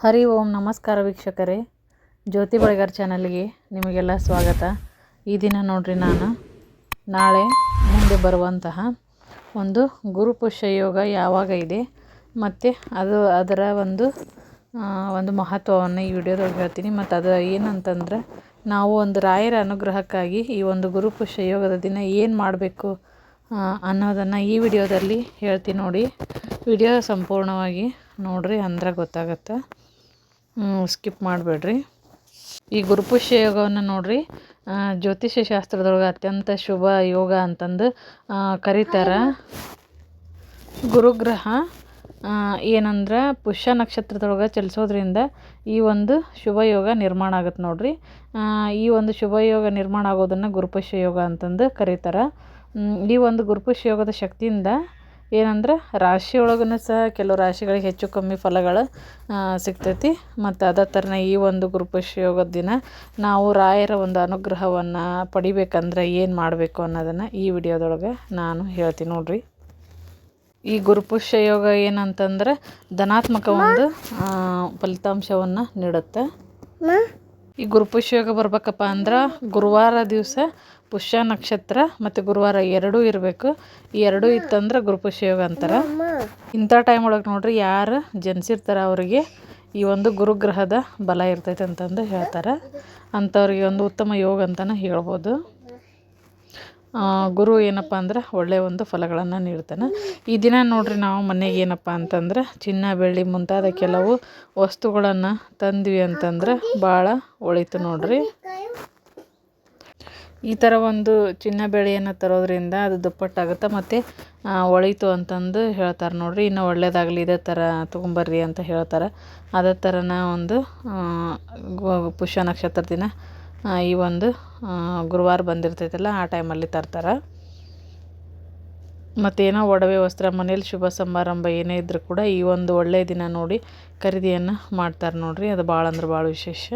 ಹರಿ ಓಂ ನಮಸ್ಕಾರ ವೀಕ್ಷಕರೇ. ಜ್ಯೋತಿ ಬಳಿಗಾರ್ ಚಾನಲ್ಗೆ ನಿಮಗೆಲ್ಲ ಸ್ವಾಗತ. ಈ ದಿನ ನೋಡ್ರಿ ನಾನು. ನಾಳೆ ಮುಂದೆ ಬರುವಂತಹ ಒಂದು ಗುರುಪುಷ್ಯ ಯೋಗ ಯಾವಾಗ ಇದೆ, ಮತ್ತು ಅದು ಅದರ ಒಂದು ಒಂದು ಮಹತ್ವವನ್ನು ಈ ವಿಡಿಯೋದೊಳಗೆ ಹೇಳ್ತೀನಿ. ಮತ್ತು ಅದು ಏನಂತಂದ್ರೆ, ನಾವು ಒಂದು ರಾಯರ ಅನುಗ್ರಹಕ್ಕಾಗಿ ಈ ಒಂದು ಗುರುಪುಷ್ಯ ಯೋಗದ ದಿನ ಏನು ಮಾಡಬೇಕು ಅನ್ನೋದನ್ನು ಈ ವಿಡಿಯೋದಲ್ಲಿ ಹೇಳ್ತೀನಿ ನೋಡಿ. ವಿಡಿಯೋ ಸಂಪೂರ್ಣವಾಗಿ ನೋಡ್ರಿ ಅಂದ್ರೆ ಗೊತ್ತಾಗತ್ತೆ. ಸ್ಕಿಪ್ ಮಾಡಬೇಡ್ರಿ. ಈ ಗುರುಪುಷ್ಯ ಯೋಗವನ್ನು ನೋಡ್ರಿ. ಜ್ಯೋತಿಷ್ಯ ಶಾಸ್ತ್ರದೊಳಗೆ ಅತ್ಯಂತ ಶುಭ ಯೋಗ ಅಂತಂದು ಕರೀತಾರ. ಗುರುಗ್ರಹ ಏನಂದ್ರೆ ಪುಷ್ಯ ನಕ್ಷತ್ರದೊಳಗೆ ಚಲಿಸೋದ್ರಿಂದ ಈ ಒಂದು ಶುಭ ಯೋಗ ನಿರ್ಮಾಣ ಆಗುತ್ತೆ ನೋಡ್ರಿ. ಈ ಒಂದು ಶುಭ ಯೋಗ ನಿರ್ಮಾಣ ಆಗೋದನ್ನು ಗುರುಪುಷ್ಯ ಯೋಗ ಅಂತಂದು ಕರೀತಾರೆ. ಈ ಒಂದು ಗುರುಪುಷ್ಯ ಯೋಗದ ಶಕ್ತಿಯಿಂದ ಏನಂದ್ರೆ ರಾಶಿಯೊಳಗೂ ಸಹ ಕೆಲವು ರಾಶಿಗಳಿಗೆ ಹೆಚ್ಚು ಕಮ್ಮಿ ಫಲಗಳು ಸಿಗ್ತೈತಿ. ಮತ್ತು ಅದೇ ಥರನೇ ಈ ಒಂದು ಗುರುಪುಷ್ಯ ಯೋಗದ ದಿನ ನಾವು ರಾಯರ ಒಂದು ಅನುಗ್ರಹವನ್ನು ಪಡಿಬೇಕಂದ್ರೆ ಏನು ಮಾಡಬೇಕು ಅನ್ನೋದನ್ನು ಈ ವಿಡಿಯೋದೊಳಗೆ ನಾನು ಹೇಳ್ತೀನಿ ನೋಡ್ರಿ. ಈ ಗುರುಪುಷ್ಯ ಯೋಗ ಏನಂತಂದ್ರೆ ಧನಾತ್ಮಕ ಒಂದು ಫಲಿತಾಂಶವನ್ನು ನೀಡುತ್ತೆ. ಈ ಗುರುಪುಷ್ಯ ಯೋಗ ಬರ್ಬೇಕಪ್ಪ ಅಂದ್ರೆ ಗುರುವಾರ ದಿವಸ ಪುಷ್ಯ ನಕ್ಷತ್ರ ಮತ್ತು ಗುರುವಾರ ಎರಡೂ ಇರಬೇಕು. ಈ ಎರಡೂ ಇತ್ತಂದ್ರೆ ಗುರುಪುಷ್ಯ ಯೋಗ ಅಂತಾರೆ. ಇಂಥ ಟೈಮ್ ಒಳಗೆ ನೋಡ್ರಿ ಯಾರು ಜನಿಸಿರ್ತಾರೆ ಅವರಿಗೆ ಈ ಒಂದು ಗುರುಗ್ರಹದ ಬಲ ಇರ್ತೈತೆ ಅಂತಂದು ಹೇಳ್ತಾರೆ. ಅಂಥವ್ರಿಗೆ ಒಂದು ಉತ್ತಮ ಯೋಗ ಅಂತಲೇ ಹೇಳ್ಬೋದು. ಗುರು ಏನಪ್ಪ ಅಂದ್ರೆ ಒಳ್ಳೆಯ ಒಂದು ಫಲಗಳನ್ನು ನೀಡ್ತಾನೆ. ಈ ದಿನ ನೋಡ್ರಿ ನಾವು ಮನೆಗೆ ಏನಪ್ಪ ಅಂತಂದ್ರೆ ಚಿನ್ನ, ಬೆಳ್ಳಿ ಮುಂತಾದ ಕೆಲವು ವಸ್ತುಗಳನ್ನು ತಂದ್ವಿ ಅಂತಂದ್ರೆ ಭಾಳ ಒಳಿತು ನೋಡ್ರಿ. ಈ ಥರ ಒಂದು ಚಿನ್ನ ಬೆಳೆಯನ್ನು ತರೋದ್ರಿಂದ ಅದು ದುಪ್ಪಟ್ಟಾಗುತ್ತೆ. ಮತ್ತು ಒಳಿತು ಅಂತಂದು ಹೇಳ್ತಾರೆ ನೋಡ್ರಿ. ಇನ್ನು ಒಳ್ಳೇದಾಗಲಿ ಇದೇ ಥರ ತೊಗೊಂಬರ್ರಿ ಅಂತ ಹೇಳ್ತಾರೆ. ಅದೇ ಥರನ ಒಂದು ಪುಷ್ಯ ನಕ್ಷತ್ರ ದಿನ ಈ ಒಂದು ಗುರುವಾರ ಬಂದಿರ್ತೈತಲ್ಲ, ಆ ಟೈಮಲ್ಲಿ ತರ್ತಾರೆ. ಮತ್ತೇನೋ ಒಡವೆ ವಸ್ತ್ರ, ಮನೇಲಿ ಶುಭ ಸಮಾರಂಭ ಏನೇ ಇದ್ದರೂ ಕೂಡ ಈ ಒಂದು ಒಳ್ಳೆಯ ದಿನ ನೋಡಿ ಖರೀದಿಯನ್ನು ಮಾಡ್ತಾರೆ ನೋಡಿರಿ. ಅದು ಭಾಳ ಅಂದ್ರೆ ಭಾಳ ವಿಶೇಷ.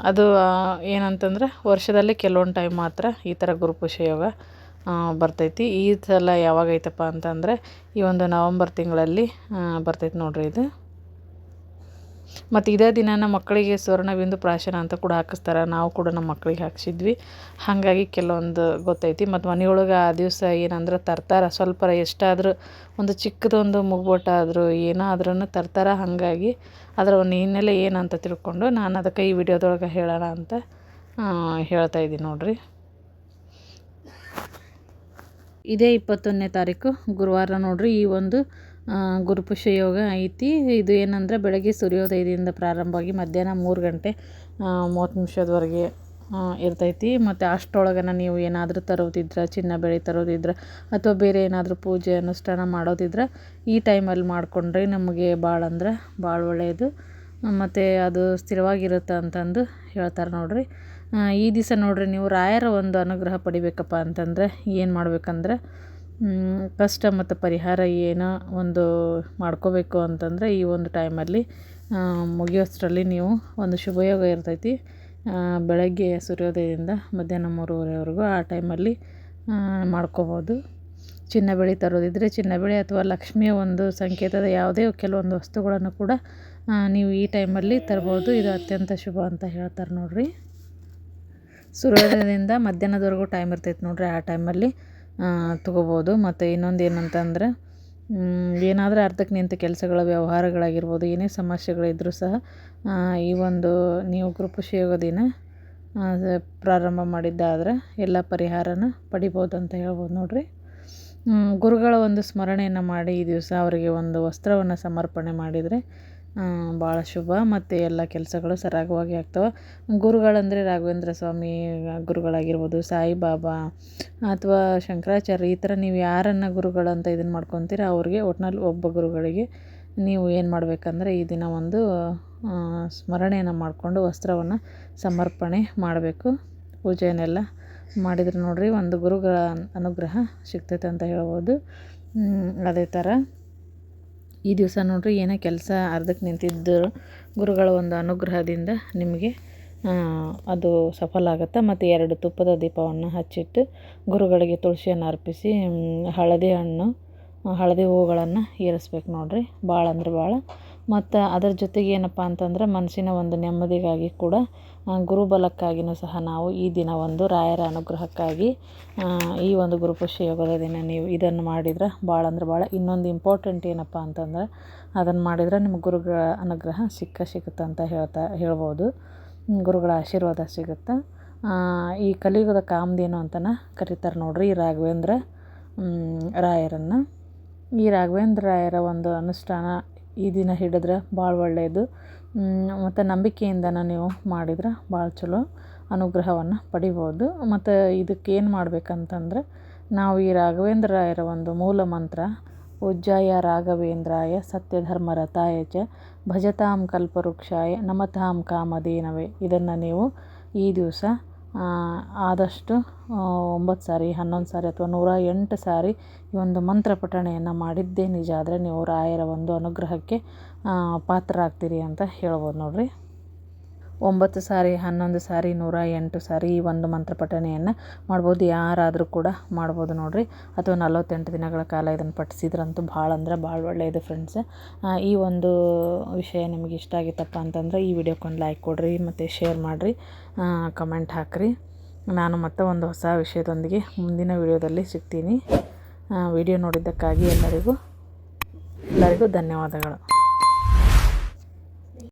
ಅದು ಏನಂತಂದ್ರೆ ವರ್ಷದಲ್ಲಿ ಕೆಲವೊಂದು ಟೈಮ್ ಮಾತ್ರ ಈ ಥರ ಗುರುಪೂಜೆ ಯೋಗ ಬರ್ತೈತಿ. ಈ ಸಲ ಯಾವಾಗೈತಪ್ಪ ಅಂತಂದರೆ ಈ ಒಂದು ನವಂಬರ್ ತಿಂಗಳಲ್ಲಿ ಬರ್ತೈತಿ ನೋಡ್ರಿ ಇದು. ಮತ್ತು ಇದೇ ದಿನ ನಮ್ಮ ಮಕ್ಕಳಿಗೆ ಸ್ವರ್ಣಬಿಂದು ಪ್ರಾಶನ ಅಂತ ಕೂಡ ಹಾಕಿಸ್ತಾರೆ. ನಾವು ಕೂಡ ನಮ್ಮ ಮಕ್ಕಳಿಗೆ ಹಾಕ್ಸಿದ್ವಿ. ಹಾಗಾಗಿ ಕೆಲವೊಂದು ಗೊತ್ತೈತಿ. ಮತ್ತು ಮನೆಯೊಳಗೆ ಆ ದಿವಸ ಏನಂದ್ರೆ ತರ್ತಾರೆ. ಸ್ವಲ್ಪ ಎಷ್ಟಾದರೂ ಒಂದು ಚಿಕ್ಕದೊಂದು ಮುಗ್ಬೋಟ ಆದರೂ ಏನಾದ್ರೂ ತರ್ತಾರೆ. ಹಾಗಾಗಿ ಅದರ ಒಂದು ಹಿನ್ನೆಲೆ ಏನಂತ ತಿಳ್ಕೊಂಡು ನಾನು ಅದಕ್ಕೆ ಈ ವಿಡಿಯೋದೊಳಗೆ ಹೇಳೋಣ ಅಂತ ಹೇಳ್ತಾ ಇದ್ದೀನಿ ನೋಡ್ರಿ. ಇದೇ ಇಪ್ಪತ್ತೊಂದನೇ ತಾರೀಕು ಗುರುವಾರ ನೋಡ್ರಿ. ಈ ಒಂದು ಗುರುಪುಷ್ಯ ಯೋಗ ಐತಿ. ಇದು ಏನಂದ್ರೆ ಬೆಳಗ್ಗೆ ಸೂರ್ಯೋದಯದಿಂದ ಪ್ರಾರಂಭವಾಗಿ ಮಧ್ಯಾಹ್ನ ಮೂರು ಗಂಟೆ ಮೂವತ್ತು ನಿಮಿಷದವರೆಗೆ ಇರ್ತೈತಿ. ಮತ್ತು ಅಷ್ಟರೊಳಗನ ನೀವು ಏನಾದರೂ ತರೋದಿದ್ರೆ, ಚಿನ್ನ ಬೆಳೆ ತರೋದಿದ್ರೆ, ಅಥವಾ ಬೇರೆ ಏನಾದರೂ ಪೂಜೆ, ಅನುಷ್ಠಾನ ಮಾಡೋದಿದ್ರೆ ಈ ಟೈಮಲ್ಲಿ ಮಾಡಿಕೊಂಡ್ರೆ ನಮಗೆ ಭಾಳ ಅಂದ್ರೆ ಭಾಳ ಒಳ್ಳೆಯದು ಮತ್ತು ಅದು ಸ್ಥಿರವಾಗಿರುತ್ತೆ ಅಂತಂದು ಹೇಳ್ತಾರೆ ನೋಡಿರಿ. ಈ ದಿವಸ ನೋಡ್ರಿ ನೀವು ರಾಯರ ಒಂದು ಅನುಗ್ರಹ ಪಡಿಬೇಕಪ್ಪ ಅಂತಂದರೆ ಏನು ಮಾಡ್ಬೇಕಂದ್ರೆ ಕಷ್ಟ ಮತ್ತು ಪರಿಹಾರ ಏನೋ ಒಂದು ಮಾಡ್ಕೋಬೇಕು ಅಂತಂದರೆ ಈ ಒಂದು ಟೈಮಲ್ಲಿ ಮುಗಿಯೋಷ್ಟರಲ್ಲಿ ನೀವು ಒಂದು ಶುಭಯೋಗ ಇರ್ತೈತಿ. ಬೆಳಗ್ಗೆ ಸೂರ್ಯೋದಯದಿಂದ ಮಧ್ಯಾಹ್ನ ಮೂರುವರೆವರೆಗೂ ಆ ಟೈಮಲ್ಲಿ ಮಾಡ್ಕೋಬೋದು. ಚಿನ್ನ ಬೆಳಿ ತರೋದಿದ್ರೆ ಚಿನ್ನ ಬೆಳಿ ಅಥವಾ ಲಕ್ಷ್ಮಿಯ ಒಂದು ಸಂಕೇತದ ಯಾವುದೇ ಕೆಲವೊಂದು ವಸ್ತುಗಳನ್ನು ಕೂಡ ನೀವು ಈ ಟೈಮಲ್ಲಿ ತರ್ಬೋದು. ಇದು ಅತ್ಯಂತ ಶುಭ ಅಂತ ಹೇಳ್ತಾರೆ ನೋಡಿರಿ. ಸೂರ್ಯೋದಯದಿಂದ ಮಧ್ಯಾಹ್ನದವರೆಗೂ ಟೈಮ್ ಇರ್ತೈತೆ ನೋಡಿರಿ ಆ ಟೈಮಲ್ಲಿ. ತೊಗೋಬೋದು. ಮತ್ತು ಇನ್ನೊಂದು ಏನಂತಂದ್ರೆ ಏನಾದರೂ ಅರ್ಧಕ್ಕೆ ನಿಂತ ಕೆಲಸಗಳ ವ್ಯವಹಾರಗಳಾಗಿರ್ಬೋದು, ಏನೇ ಸಮಸ್ಯೆಗಳಿದ್ದರೂ ಸಹ ಈ ಒಂದು ನೀವು ಸ- ಪ್ರಾರಂಭ ಮಾಡಿದ್ದಾದ್ರೆ ಎಲ್ಲ ಪರಿಹಾರನ ಪಡಿಬೋದು ಅಂತ ಹೇಳ್ಬೋದು ನೋಡಿರಿ. ಗುರುಗಳ ಒಂದು ಸ್ಮರಣೆಯನ್ನು ಮಾಡಿ ಈ ದಿವಸ ಅವರಿಗೆ ಒಂದು ವಸ್ತ್ರವನ್ನು ಸಮರ್ಪಣೆ ಮಾಡಿದರೆ ಭಾಳ ಶುಭ. ಮತ್ತು ಎಲ್ಲ ಕೆಲಸಗಳು ಸರಾಗವಾಗಿ ಆಗ್ತವೆ. ಗುರುಗಳಂದರೆ ರಾಘವೇಂದ್ರ ಸ್ವಾಮಿ, ಗುರುಗಳಾಗಿರ್ಬೋದು, ಸಾಯಿಬಾಬಾ, ಅಥವಾ ಶಂಕರಾಚಾರ್ಯ, ಈ ಥರ ನೀವು ಯಾರನ್ನು ಗುರುಗಳಂತ ಇದನ್ನು ಮಾಡ್ಕೊತೀರ, ಅವ್ರಿಗೆ ಒಟ್ನಲ್ಲಿ ಒಬ್ಬ ಗುರುಗಳಿಗೆ ನೀವು ಏನು ಮಾಡಬೇಕಂದ್ರೆ ಈ ದಿನ ಒಂದು ಸ್ಮರಣೆಯನ್ನು ಮಾಡಿಕೊಂಡು ವಸ್ತ್ರವನ್ನು ಸಮರ್ಪಣೆ ಮಾಡಬೇಕು. ಪೂಜೆಯನ್ನೆಲ್ಲ ಮಾಡಿದ್ರೆ ನೋಡಿರಿ, ಒಂದು ಗುರುಗಳ ಅನುಗ್ರಹ ಸಿಗ್ತೈತೆ ಅಂತ ಹೇಳ್ಬೋದು. ಅದೇ ಥರ. ಈ ದಿವಸ ನೋಡ್ರಿ ಏನೇ ಕೆಲಸ ಅರ್ಧಕ್ಕೆ ನಿಂತಿದ್ದರು ಗುರುಗಳ ಒಂದು ಅನುಗ್ರಹದಿಂದ ನಿಮಗೆ ಅದು ಸಫಲ ಆಗುತ್ತೆ? ಮತ್ತು ಎರಡು ತುಪ್ಪದ ದೀಪವನ್ನು ಹಚ್ಚಿಟ್ಟು ಗುರುಗಳಿಗೆ ತುಳಸಿಯನ್ನು ಅರ್ಪಿಸಿ ಹಳದಿ ಹಣ್ಣು, ಹಳದಿ ಹೂಗಳನ್ನು ಏರಿಸ್ಬೇಕು ನೋಡ್ರಿ. ಭಾಳ ಅಂದ್ರೆ ಭಾಳ ಮತ್ತು ಅದರ ಜೊತೆಗೆ ಏನಪ್ಪ ಅಂತಂದ್ರೆ ಮನಸ್ಸಿನ ಒಂದು ನೆಮ್ಮದಿಗಾಗಿ ಕೂಡ ಗುರುಬಲಕ್ಕಾಗಿಯೂ ಸಹ ನಾವು ಈ ದಿನ ಒಂದು ರಾಯರ ಅನುಗ್ರಹಕ್ಕಾಗಿ ಈ ಒಂದು ಗುರುಪುಷ್ಯ ಯೋಗದ ದಿನ ನೀವು ಇದನ್ನು ಮಾಡಿದ್ರೆ ಭಾಳ ಅಂದ್ರೆ ಭಾಳ ಇನ್ನೊಂದು ಇಂಪಾರ್ಟೆಂಟ್ ಏನಪ್ಪ ಅಂತಂದ್ರೆ ಅದನ್ನು ಮಾಡಿದ್ರೆ ನಿಮ್ಮ ಗುರುಗಳ ಅನುಗ್ರಹ ಸಿಕ್ಕ ಸಿಗುತ್ತೆ ಅಂತ ಹೇಳ್ತಾ ಹೇಳ್ಬೋದು. ಗುರುಗಳ ಆಶೀರ್ವಾದ ಸಿಗುತ್ತೆ. ಈ ಕಲಿಯುಗದ ಕಾಮಧೇನು ಅಂತನ ಕರೀತಾರೆ ನೋಡ್ರಿ ಈ ರಾಘವೇಂದ್ರ ರಾಯರನ್ನು. ಈ ರಾಘವೇಂದ್ರ ರಾಯರ ಒಂದು ಅನುಷ್ಠಾನ ಈ ದಿನ ಹಿಡಿದ್ರೆ ಭಾಳ ಒಳ್ಳೆಯದು. ಮತ್ತು ನಂಬಿಕೆಯಿಂದನ ನೀವು ಮಾಡಿದ್ರೆ ಭಾಳ ಚಲೋ ಅನುಗ್ರಹವನ್ನು ಪಡಿಬೋದು. ಮತ್ತು ಇದಕ್ಕೆ ಏನು ಮಾಡ್ಬೇಕಂತಂದ್ರೆ, ನಾವು ಈ ರಾಘವೇಂದ್ರ ರಾಯರ ಒಂದು ಮೂಲ ಮಂತ್ರ, ಉಜ್ಜಾಯ ರಾಘವೇಂದ್ರಾಯ ಸತ್ಯಧರ್ಮರತಾಯ ಚ ಭಜತಾಂ ಕಲ್ಪವೃಕ್ಷಾಯ ನಮತಾಂ ಕಾಮಧೇನವೇ ಇದನ್ನು ನೀವು ಈ ದಿವಸ ಆದಷ್ಟು ಒಂಬತ್ತು ಸಾರಿ, ಹನ್ನೊಂದು ಸಾರಿ ಅಥವಾ ನೂರ ಎಂಟು ಸಾರಿ ಈ ಒಂದು ಮಂತ್ರ ಪಠಣೆಯನ್ನು ಮಾಡಿದ್ದೇ ನಿಜ. ಆದರೆ ನೀವು ರಾಯರ ಒಂದು ಅನುಗ್ರಹಕ್ಕೆ ಪಾತ್ರರಾಗ್ತೀರಿ ಅಂತ ಹೇಳ್ಬೋದು ನೋಡಿರಿ. ಒಂಬತ್ತು ಸಾರಿ, ಹನ್ನೊಂದು ಸಾರಿ, ನೂರ ಎಂಟು ಸಾರಿ ಈ ಒಂದು ಮಂತ್ರ ಪಠಣೆಯನ್ನು ಮಾಡ್ಬೋದು. ಯಾರಾದರೂ ಕೂಡ ಮಾಡ್ಬೋದು ನೋಡಿರಿ. ಅಥವಾ ನಲವತ್ತೆಂಟು ದಿನಗಳ ಕಾಲ ಇದನ್ನು ಪಠಿಸಿದ್ರಂತೂ ಭಾಳ ಅಂದ್ರೆ ಭಾಳ ಒಳ್ಳೆಯದು ಫ್ರೆಂಡ್ಸ್ ಈ ಒಂದು ವಿಷಯ ನಿಮಗೆ ಇಷ್ಟ ಆಗಿತ್ತಪ್ಪ ಅಂತಂದ್ರೆ ಈ ವಿಡಿಯೋಕ್ಕೊಂದು ಲೈಕ್ ಕೊಡಿರಿ, ಮತ್ತು ಶೇರ್ ಮಾಡಿರಿ. ಕಮೆಂಟ್ ಹಾಕಿರಿ. ನಾನು ಮತ್ತೆ ಒಂದು ಹೊಸ ವಿಷಯದೊಂದಿಗೆ ಮುಂದಿನ ವಿಡಿಯೋದಲ್ಲಿ ಸಿಗ್ತೀನಿ. ವಿಡಿಯೋ ನೋಡಿದ್ದಕ್ಕಾಗಿ ಎಲ್ಲರಿಗೂ ಎಲ್ಲರಿಗೂ ಧನ್ಯವಾದಗಳು.